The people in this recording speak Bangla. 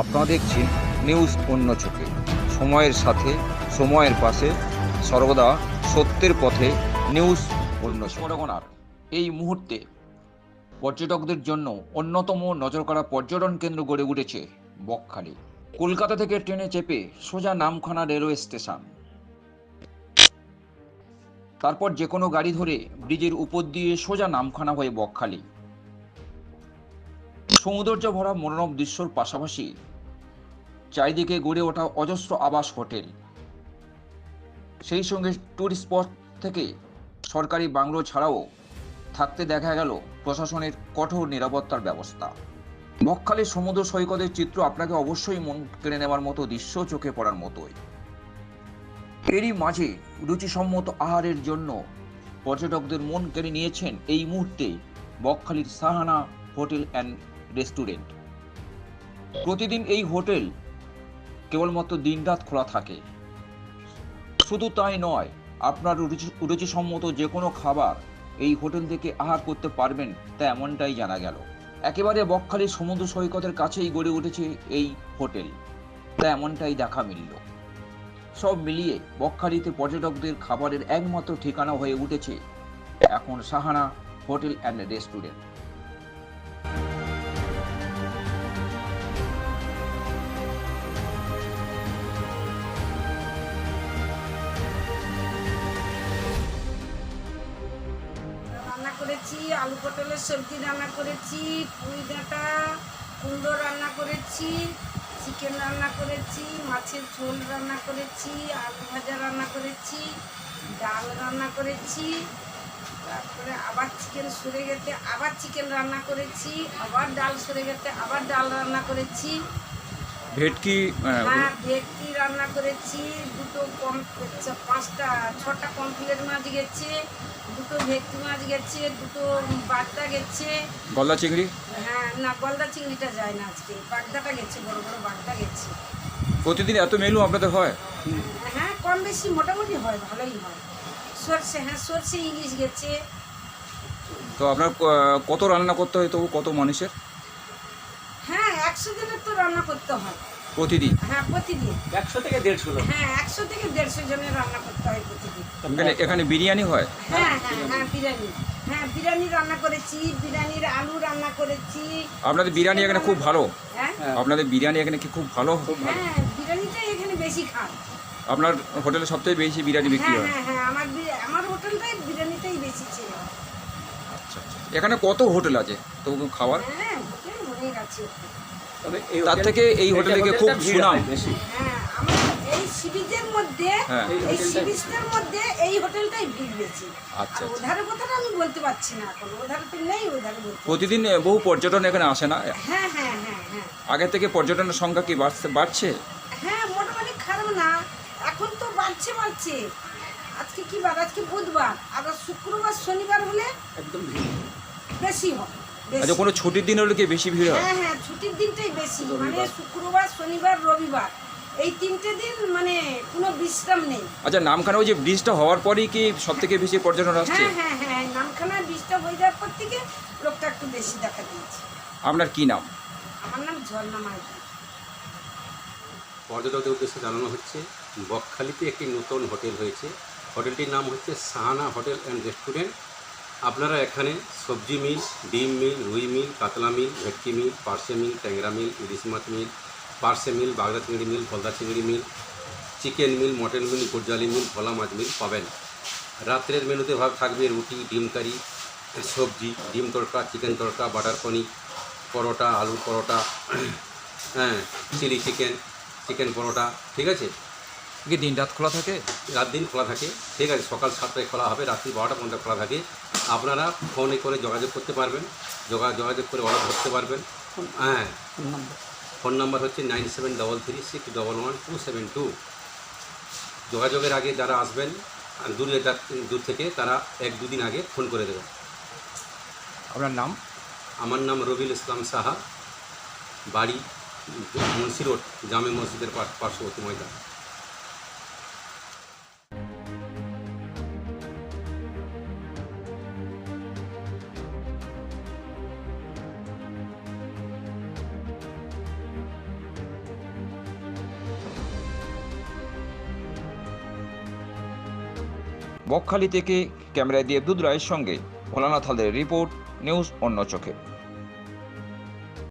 আপনারা দেখছেন নিউজ অন্য চোখে। সময়ের সাথে, সময়ের পাশে সর্বদা সত্যের পথে নিউজ অন্য পরগনার এই মুহূর্তে পর্যটকদের জন্য অন্যতম নজর করা পর্যটন কেন্দ্র গড়ে উঠেছে বকখালি। কলকাতা থেকে ট্রেনে চেপে সোজা নামখানা রেলওয়ে স্টেশন। তারপর যে কোনো গাড়ি ধরে ব্রিজের উপর দিয়ে সোজা নামখানা হয়ে বকখালি। সৌন্দর্য ভরা মনোরম দৃশ্যর পাশাপাশি চারিদিকে গড়ে ওঠা অজস্র আবাস হোটেল। সেই সঙ্গে ট্যুরিস্ট স্পট থেকে সরকারি বাংলো ছাড়াও থাকতে দেখা গেল প্রশাসনের কঠোর নিরাপত্তার ব্যবস্থা। বকখালির সমুদ্র সৈকতের চিত্র আপনাকে অবশ্যই মন কেড়ে নেওয়ার মতো দৃশ্য চোখে পড়ার মতোই। এরই মাঝে রুচিসম্মত আহারের জন্য পর্যটকদের মন কেড়ে নিয়েছেন এই মুহূর্তে বকখালির সাহানা হোটেল অ্যান্ড রেস্টুরেন্ট। প্রতিদিন এই হোটেল কেবলমাত্র দিনরাত খোলা থাকে। শুধু তাই নয়, আপনার রুচি, রুচিসম্মত যে কোনো খাবার এই হোটেল থেকে আহার করতে পারবেন তা এমনটাই জানা গেল। একেবারে বকখালির সমুদ্র সৈকতের কাছেই গড়ে উঠেছে এই হোটেল। তা এমনটাই দেখা মিলল। সব মিলিয়ে বকখালিতে পর্যটকদের খাবারের একমাত্র ঠিকানা হয়ে উঠেছে এখন সাহানা হোটেল অ্যান্ড রেস্টুরেন্ট। করেছি আলু পটলের সবজি রান্না করেছি পুঁই ডাঁটা কুমড়ো রান্না করেছি চিকেন রান্না করেছি মাছের ঝোল রান্না করেছি আলু ভাজা রান্না করেছি ডাল রান্না করেছি তারপরে আবার চিকেন সরে গেতে আবার চিকেন রান্না করেছি আবার ডাল সরে গেতে আবার ডাল রান্না করেছি। ভেটকি হ্যাঁ ভেটকি রান্না করেছি দুটো কম পাঁচটা ছটা কমপ্লেট মাছ গেছে। দুটো ভেটকি মাছ গেছে দুটো বাগদা গেছে। গলদা চিংড়ি? হ্যাঁ না গলদা চিংড়িটা যায় না আজকে। বাগদাটা গেছে বড় বড় বাগদা গেছে। প্রতিদিন এত মেনু আপনাদের হয়? হ্যাঁ কম বেশি মোটামুটি হয় ভালোই হয়। সর্ষে হ্যাঁ সর্ষে ইলিশ গেছে। তো আপনার কত রান্না করতে হয় তবু? কত মানুষের? হ্যাঁ একশো দিনের তো রান্না করতে হয়। প্রতিদিন? হ্যাঁ প্রতিদিন। একশো থেকে দেড়শো লোক? হ্যাঁ একশো থেকে দেড়শো জনের রান্না করতে হয় প্রতিদিন। এখানে এখানে বিরিয়ানি হয়? হ্যাঁ হ্যাঁ হ্যাঁ বিরিয়ানি। হ্যাঁ বিরিয়ানি রান্না করেছি বিরিয়ানির আলু রান্না করেছি। আপনাদের বিরিয়ানি এখানে খুব ভালো। হ্যাঁ? আপনাদের বিরিয়ানি এখানে কি খুব ভালো? হ্যাঁ বিরিয়ানিটাই এখানে বেশি খান আপনার হোটেলে সবথেকে বেশি বিরিয়ানি বিক্রি হ্যাঁ হয়? হ্যাঁ হ্যাঁ আমার আমার হোটেলটাই বিরিয়ানিটাই বেশি ছিল। আচ্ছা আচ্ছা এখানে কত হোটেল আছে? তবু খাবার হ্যাঁ হোটেল অনেক আছে তার থেকে এই হোটেলে গিয়ে খুব ভিড় সুনাম। বেশি। হ্যাঁ আমার এই সিবিজের মধ্যে হ্যাঁ। এই মধ্যে এই হোটেলটাই ভিড় বেশি। আচ্ছা, আচ্ছা। ওধারে কথাটা আমি বলতে পারছি না এখন। ওধারে তো নেই ওধারে বলতে প্রতিদিন বহু পর্যটন এখানে আসে না? হ্যাঁ হ্যাঁ হ্যাঁ হ্যাঁ। আগে থেকে পর্যটনের সংখ্যা কি বাড়ছে বাড়ছে? হ্যাঁ মোটামুটি খারাপ না। এখন তো বাড়ছে বাড়ছে। আজকে কি বার? আজকে বুধবার। আর শুক্রবার শনিবার হলে একদম ভিড়। বেশি হয় বেশি। আচ্ছা কোনো ছুটির দিন হলে কি বেশি ভিড় হয়? হ্যাঁ হ্যাঁ ছুটির দিনটাই বেশি। মানে শুক্রবার শনিবার রবিবার। এই তিনটে দিন মানে কোনো বিশ্রাম নেই। আচ্ছা নামখানা ওই যে ব্রিজটা হওয়ার পরেই কি সব থেকে বেশি পর্যটন আসছে? হ্যাঁ হ্যাঁ হ্যাঁ নামখানা বীজটা হয়ে যাওয়ার পর থেকে লোকটা একটু বেশি দেখা দিয়েছে। আপনার কি নাম? আমার নাম ঝর্ণা মাইতি। পর্যটকদের উদ্দেশ্যে জানানো হচ্ছে বকখালিতে একটি নতুন হোটেল হয়েছে। হোটেলটির নাম হচ্ছে সাহানা হোটেল অ্যান্ড রেস্টুরেন্ট। আপনারা এখানে সবজি মিল ডিম মিল রুই মিল কাতলা মিল ভেটকি মিল পার্সে মিল ট্যাংরা মিল ইলিশ মাছ মিল পার্সে মিল বাগদা চিংড়ি মিল ফলদা চিংড়ি মিল চিকেন মিল মটন মিল গুরজালি মিল ভোলা মাছ মিল পাবেন। রাত্রের মেনুতে ভাগ থাকবে রুটি ডিম কারি সবজি ডিম তড়কা চিকেন তড়কা বাটার পনির পরোটা আলু পরোটা হ্যাঁ চিলি চিকেন চিকেন পরোটা ঠিক আছে? কি দিন রাত খোলা থাকে? রাত দিন খোলা থাকে ঠিক আছে সকাল সাতটায় খোলা হবে রাত্রি বারোটা পর্যন্ত খোলা থাকে। আপনারা ফোনে করে যোগাযোগ করতে পারবেন। যোগা যোগাযোগ করে অর্ডার করতে পারবেন। হ্যাঁ। ফোন নাম্বার হচ্ছে nine seven double three six double one two seven two. যোগাযোগের আগে যারা আসবেন আর দূরে দূর থেকে তারা এক দুদিন আগে ফোন করে দেবেন। আপনার নাম? আমার নাম রবিল ইসলাম সাহা। বাড়ি মুন্সি রোড জামে মসজিদের পার্শ্ববর্তী ময়দান। বকখালি থেকে ক্যামেরায় দিয়ে দুধ রায়ের সঙ্গে ভোলানাথ হালদের রিপোর্ট নিউজ অন্য চোখে।